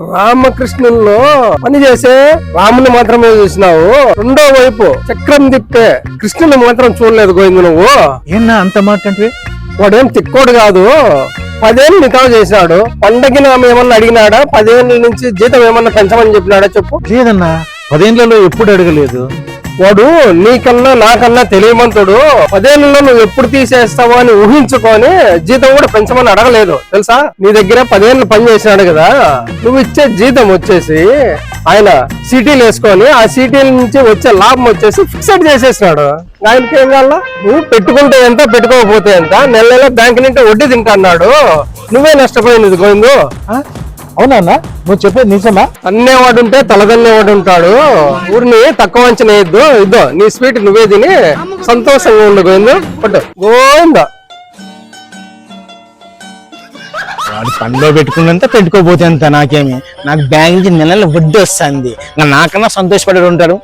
రామకృష్ణుల్లో పని చేసే రాముని మాత్రమే చూసినావు. రెండో వైపు చక్రం తిప్పే కృష్ణుని మాత్రం చూడలేదు గోవిందు నువ్వు. ఏనా అంత మాట అంటే? వాడేం తిక్కోడు కాదు. పదేళ్ళు నికావు చేసినాడు. పండగకి నామ ఏమన్నా అడిగినాడా? పదేళ్ళ నుంచి జీతం ఏమన్నా పెంచమని చెప్పినాడా చెప్పు. లేదన్నా పదేళ్ళలో ఎప్పుడు అడగలేదు. వాడు నీకన్నా నాకన్నా తెలియమంతుడు. పదేళ్ళలో నువ్వు ఎప్పుడు తీసేస్తావు అని ఊహించుకొని జీతం కూడా పెంచమని అడగలేదు. తెలుసా? నీ దగ్గర పదేళ్ళు పని చేసినాడు కదా. నువ్వు ఇచ్చే జీతం వచ్చేసి ఆయన సిటీలు వేసుకొని ఆ సిటీల నుంచి వచ్చే లాభం వచ్చేసి ఫిక్స్డ్ చేసేసినాడు. ఆయనకి ఏం కావాలా? నువ్వు పెట్టుకుంటే ఎంత పెట్టుకోకపోతే ఎంత? నెల నెల బ్యాంక్ నుండి వడ్డీ తింటన్నాడు. నువ్వే నష్టపోయినది గోవిందు అవునా అన్నా? నువ్వు చెప్పేది నిజమా? అన్నేవాడు ఉంటే తలదన్నేవాడు ఉంటాడు ఊరిని తక్కువ అంచనా వేయద్దు. ఇద్దో నీ స్వీట్ నువ్వే తిని సంతోషంగా ఉండు గోవిందు. పట్టు. గోవింద. వాడు పనిలో పెట్టుకున్నంత పెట్టుకోపోతే అంత నాకేమి? నాకు బ్యాంక్ నుంచి నెల వడ్డీ వస్తుంది ఇంకా నాకన్నా సంతోషపడి ఉంటాడు.